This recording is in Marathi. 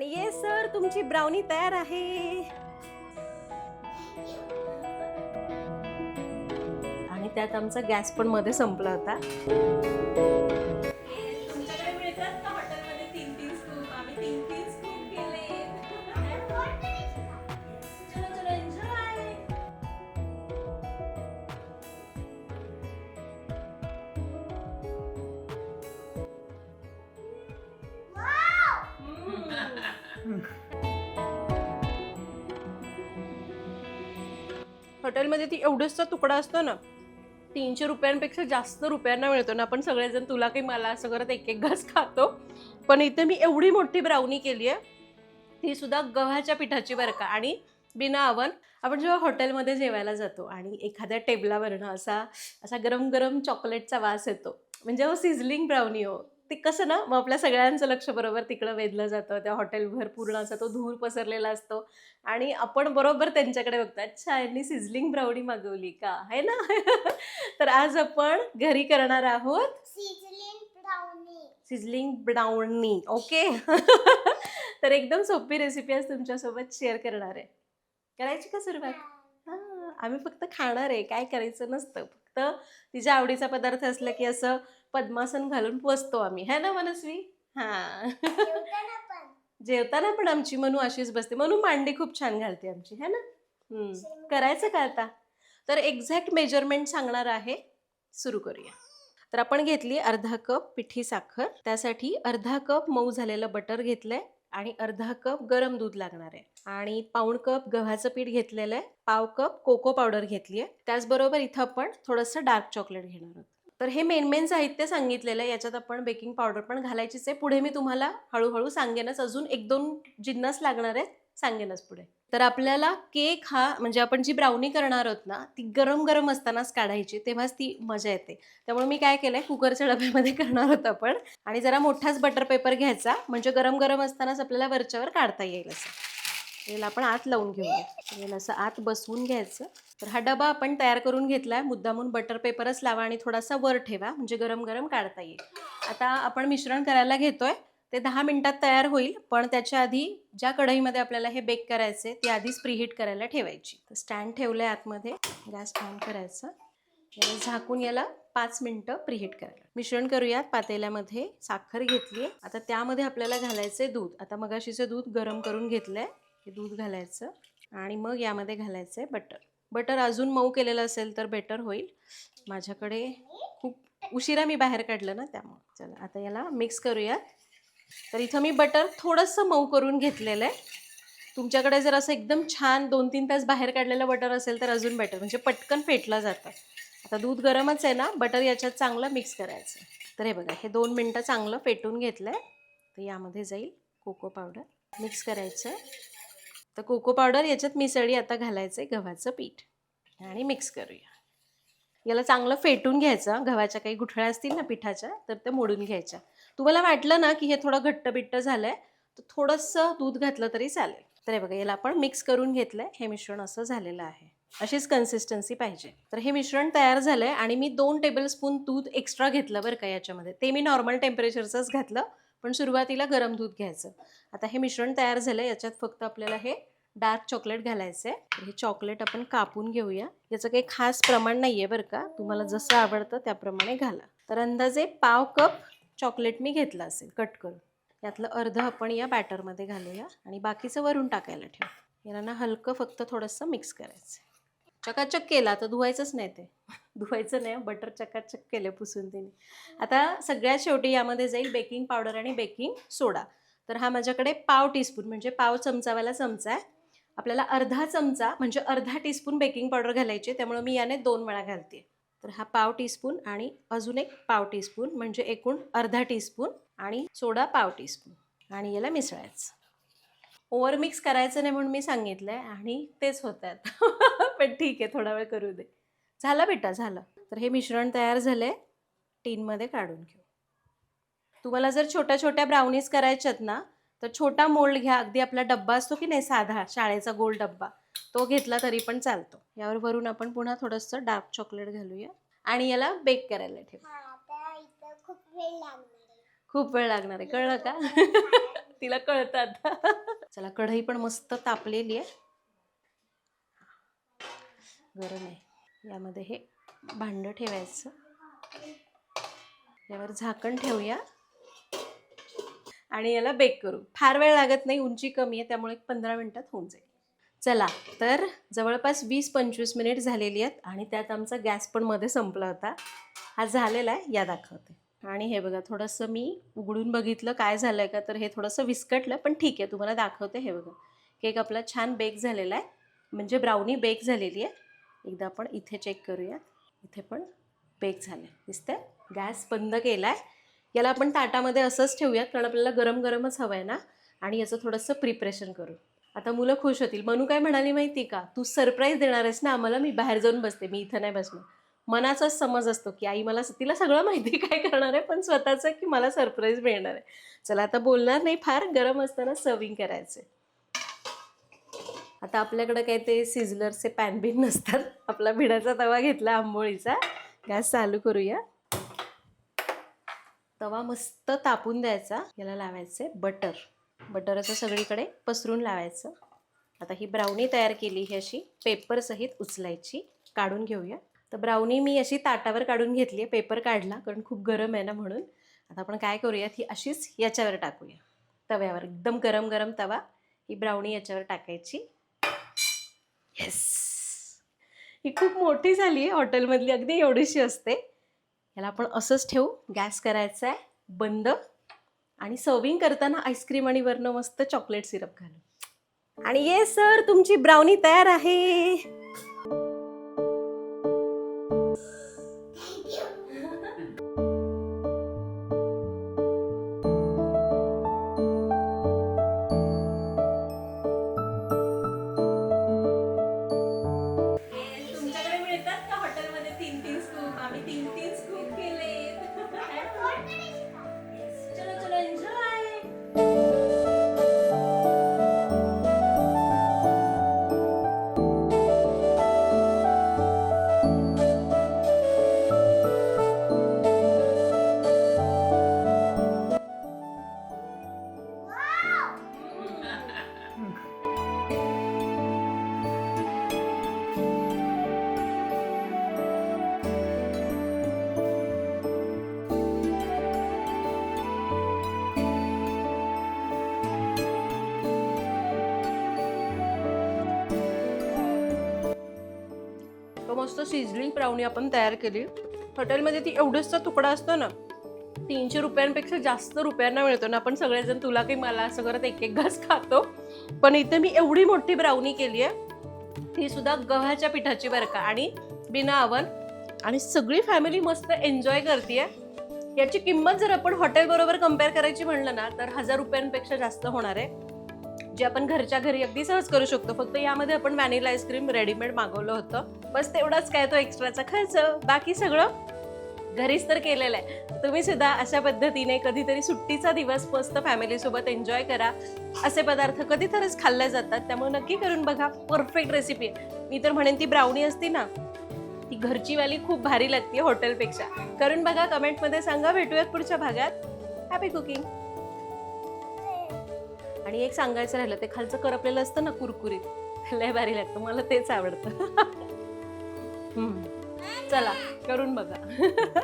आणि ये सर तुमची ब्राउनी तयार आहे. आणि त्यात आमचा गॅस पण मध्ये संपला होता. हॉटेलमध्ये ती एवढंचचा तुकडा असतो ना तीनशे रुपयांपेक्षा जास्त रुपयांना मिळतो ना. आपण सगळेजण तुला काही मला असं करत एक एक घास खातो. पण इथे मी एवढी मोठी ब्राउनी केली आहे ती सुद्धा गव्हाच्या पिठाची बरं का. आणि बिना आवन आपण जेव्हा हॉटेलमध्ये जेवायला जातो आणि एखाद्या टेबलावरनं असा असा गरम गरम चॉकलेटचा वास येतो. म्हणजे हो सिझलिंग ब्राउनी हो. ते कसं ना मग आपल्या सगळ्यांचं लक्ष बरोबर तिकडं वेधलं जातं. त्या हॉटेलभर पूर्ण असा तो धूर पसरलेला असतो. आणि आपण बरोबर त्यांच्याकडे बघतो अच्छा यांनी सिझलिंग ब्राउनी मागवली का? आहे ना? तर आज आपण घरी करणार आहोत सिझलिंग ब्राउनी ओके तर एकदम सोपी रेसिपी आज तुमच्यासोबत शेअर करणार आहे. करायची का सुरुवात? आम्ही फक्त खाणार आहे. काय करायचं नसतं. फक्त तिच्या आवडीचा पदार्थ असला की असं पद्मासन घालून पोचतो आम्ही. है ना मनस्वी? हां. जेवताना पण. आमची मनू अशीच बसते. मनू मांडी खूप छान घालते आमची है ना? हम्म. करायचं का आता? तर एक्झॅक्ट मेजरमेंट सांगणार आहे. सुरू करूया. तर आपण घेतली अर्धा कप पिठी साखर. त्यासाठी अर्धा कप मऊ झालेलं बटर घेतलंय. आणि अर्धा कप गरम दूध लागणार आहे. आणि पाऊण कप गव्हाचं पीठ घेतलेलं आहे. पाव कप कोको पावडर घेतली आहे. त्याचबरोबर इथं आपण थोडंसं डार्क चॉकलेट घेणार आहोत. तर हे मेन मेन साहित्य सांगितलेलं आहे. याच्यात आपण बेकिंग पावडर पण घालायचीच आहे. पुढे मी तुम्हाला हळूहळू सांगेनच. अजून एक दोन जिन्नस लागणार आहेत. सांगेनच पुढे. तर आपल्याला केक हा म्हणजे आपण जी ब्राउनी करणार आहोत ना ती गरम गरम असतानाच काढायची तेव्हाच ती मजा येते. त्यामुळे मी काय केलंय कुकरच्या डब्यामध्ये करणार होत आपण. आणि जरा मोठाच बटर पेपर घ्यायचा म्हणजे गरम गरम असतानाच आपल्याला वरच्यावर काढता येईल असं. याला आपण आत लावून घेऊया. असं आत बसवून घ्यायचं. तर हा डबा आपण तयार करून घेतलाय. मुद्दामून बटर पेपरच लावा आणि थोडासा वर ठेवा म्हणजे गरम गरम काढता येईल. आता आपण मिश्रण करायला घेतोय. ते दहा मिनटात तयार होईल पण त्याच्या आधी ज्या कढईमध्ये आपल्याला हे बेक करायचे ती आधीच प्रीहीट करायला ठेवायची. तर स्टँड ठेवलं आहे आतमध्ये गॅस ऑन करायचं. याला झाकून याला पाच मिनटं प्रीहीट करायला. मिश्रण करूयात पातेल्यामध्ये साखर घेतली आता त्यामध्ये आपल्याला घालायचे दूध. आता मगाशीचं दूध गरम करून घेतलंय हे दूध घालायचं. आणि मग यामध्ये घालायचं आहे बटर बटर अजून मऊ केलेलं असेल तर बेटर होईल. माझ्याकडे खूप उशिरा मी बाहेर काढलं ना त्यामुळं. चला आता याला मिक्स करूयात. तर इथं मी बटर थोडंसं मऊ करून घेतलेलं आहे. तुमच्याकडे जर असं एकदम छान दोन तीन तास बाहेर काढलेलं बटर असेल तर अजून बेटर म्हणजे पटकन फेटलं जातं. आता दूध गरमच आहे ना बटर याच्यात चांगलं मिक्स करायचं. तर हे बघा हे दोन मिनटं चांगलं फेटून घेतलं आहे तर यामध्ये जाईल कोको पावडर मिक्स करायचं. तर कोको पावडर याच्यात मिसळी आता घालायचं आहे गव्हाचं पीठ. आणि मिक्स करूया. याला चांगलं फेटून घ्यायचं गव्हाच्या काही गुठळ्या असतील ना पिठाच्या तर त्या मोडून घ्यायच्या. तुम्हाला वाटलं ना की हे थोडं घट्ट बिट्ट झालंय तर थोडंसं दूध घातलं तरी चालेल. तर हे बघा याला आपण मिक्स करून घेतलंय. हे मिश्रण असं झालेलं आहे. अशीच कन्सिस्टन्सी पाहिजे. तर हे मिश्रण तयार झालंय आणि मी दोन टेबलस्पून दूध एक्स्ट्रा घेतलं बरं का याच्यामध्ये. ते मी नॉर्मल टेम्परेचरचंच घातलं पण सुरुवातीला गरम दूध घ्यायचं. आता हे मिश्रण तयार झालं याच्यात फक्त आपल्याला हे डार्क चॉकलेट घालायचं आहे हे चॉकलेट आपण कापून घेऊया. याचं काही खास प्रमाण नाही आहे बरं का. तुम्हाला जसं आवडतं त्याप्रमाणे घाला. तर अंदाजे पाव कप चॉकलेट मी घेतलं असेल कट करून. यातलं अर्धं आपण या बॅटरमध्ये घालूया आणि बाकीचं वरून टाकायला ठेवू. याला ना हलकं फक्त थोडंसं मिक्स करायचं चकाचक केला तर धुवायचंच नाही ते. धुवायचं नाही बटर चकाचक केलं पुसून तिने. आता सगळ्यात शेवटी यामध्ये जाईल बेकिंग पावडर आणि बेकिंग सोडा. तर हा माझ्याकडे पाव टीस्पून म्हणजे पाव चमचावाला चमचा आहे. आपल्याला अर्धा चमचा म्हणजे अर्धा टीस्पून बेकिंग पावडर घालायची त्यामुळे मी याने दोन वेळा घालते तर हा पाव टीस्पून आणि अजून एक पाव टीस्पून म्हणजे एकूण अर्धा टीस्पून आणि सोडा पाव टीस्पून. आणि याला मिसळायचं. ओव्हर मिक्स करायचं नाही म्हणून मी सांगितलं आहे आणि तेच होत आहेत. पण ठीक आहे थोडा वेळ करू दे. झालं बेटा झालं. तर हे मिश्रण तयार झालं आहे टीनमध्ये काढून घेऊ. तुम्हाला जर छोट्या छोट्या ब्राउनीज करायच्यात ना तर छोटा मोल्ड घ्या. अगदी आपला डब्बा असतो की नाही साधा शाळेचा गोल डब्बा तो घेतला तरी पण चालतो. यावर वरून आपण पुन्हा थोडंसं डार्क चॉकलेट घालूया. आणि याला बेक करायला ठेवू. हा आता खूप वेळ लागणार आहे. खूप वेळ लागणार आहे. कळलं का? तिला कळतात चला कढई पण मस्त तापलेली आहे. गरम आहे. यामध्ये हे भांडं ठेवायचं. यावर झाकण ठेवूया. आणि याला बेक करू. फार वेळ लागत नाही उंची कमी आहे त्यामुळे पंधरा मिनिटात होऊन जाईल. चला तर जवळपास वीस पंचवीस मिनिट झालेली आहेत आणि त्यात आमचा गॅस पण मध्ये संपला होता. हा झालेला आहे या दाखवते. आणि हे बघा थोडंसं मी उघडून बघितलं काय झालं आहे का तर हे थोडंसं विस्कटलं पण ठीक आहे तुम्हाला दाखवते हे बघा. केक आपला छान बेक झालेला आहे म्हणजे ब्राउनी बेक झालेली आहे. एकदा आपण इथे चेक करूया इथे पण बेक झालं आहे दिसतंय? गॅस बंद केला आहे याला आपण ताटामध्ये असंच ठेवूयात कारण आपल्याला गरम गरमच हवं आहे ना. आणि याचं थोडंसं प्रिपरेशन करू. आता मुलं खुश होतील. मनू काय म्हणाली माहिती का? तू सरप्राईज देणार आहेस ना आम्हाला मी बाहेर जाऊन बसते मी इथं नाही बसणार. मनाचाच समज असतो की आई मला तिला सगळं माहिती काय करणार आहे पण स्वतःचं की मला सरप्राईज मिळणार आहे. चला आता बोलणार नाही फार गरम असताना सर्विंग करायचे आता आपल्याकडं काय ते सिझलरचे पॅन बिन नसतात. आपला भिडाचा तवा घेतला आंबोळीचा. गॅस चालू करूया. तवा मस्त तापून द्यायचा. याला लावायचे बटर बटर असं सगळीकडे पसरून लावायचं. आता ही ब्राउनी तयार केली ही अशी. पेपरसहित उचलायची. काढून घेऊया. तर ब्राउनी मी अशी ताटावर काढून घेतली आहे पेपर काढला कारण खूप गरम आहे ना म्हणून. आता आपण काय करूयात? ही अशीच याच्यावर टाकूया. तव्यावर. एकदम गरम गरम तवा ही ब्राउनी याच्यावर टाकायची. येस ही खूप मोठी झाली आहे हॉटेलमधली. अगदी एवढीशी असते. याला आपण असंच ठेवू. गॅस करायचा आहे बंद. आणि सर्विंग करताना आईस्क्रीम आणि वरनं मस्त चॉकलेट सिरप घालू आणि ये सर तुमची ब्राउनी तयार आहे. तो मस्त सिझलिंग ब्राउनी आपण तयार केली. हॉटेलमध्ये ती एवढंचचा तुकडा असतो ना तीनशे रुपयांपेक्षा जास्त रुपयांना मिळतो ना. आपण सगळेजण तुला काही मला असं करत एक एक घास खातो. पण इथे मी एवढी मोठी ब्राउनी केली आहे ती सुद्धा गव्हाच्या पिठाची बरं का. आणि बिना अवन आणि सगळी फॅमिली मस्त एन्जॉय करते याची किंमत जर आपण हॉटेल बरोबर कंपेअर करायची म्हणलं ना तर हजार रुपयांपेक्षा जास्त होणार आहे. जे आपण घरच्या घरी अगदी सहज करू शकतो. फक्त यामध्ये आपण व्हॅनिला आईस्क्रीम रेडीमेड मागवलं होतं. बस तेवढाच काय तो एक्स्ट्राचा खर्च. बाकी सगळं घरीच तर केलेलं आहे. तुम्ही सुद्धा अशा पद्धतीने कधीतरी सुट्टीचा दिवस मस्त फॅमिलीसोबत एन्जॉय करा. असे पदार्थ कधीतरीच खाल्ले जातात. त्यामुळे नक्की करून बघा. परफेक्ट रेसिपी आहे. मी तर म्हणेन ती ब्राउनी असती ना ती घरची वाली खूप भारी लागते हॉटेलपेक्षा करून बघा कमेंटमध्ये सांगा. भेटूयात पुढच्या भागात. हॅपी कुकिंग आणि एक सांगायचं राहिलं ते खालचं करपलेलं असतं ना कुरकुरीत लय भारी लागतं मला तेच आवडतं. चला करून बघा.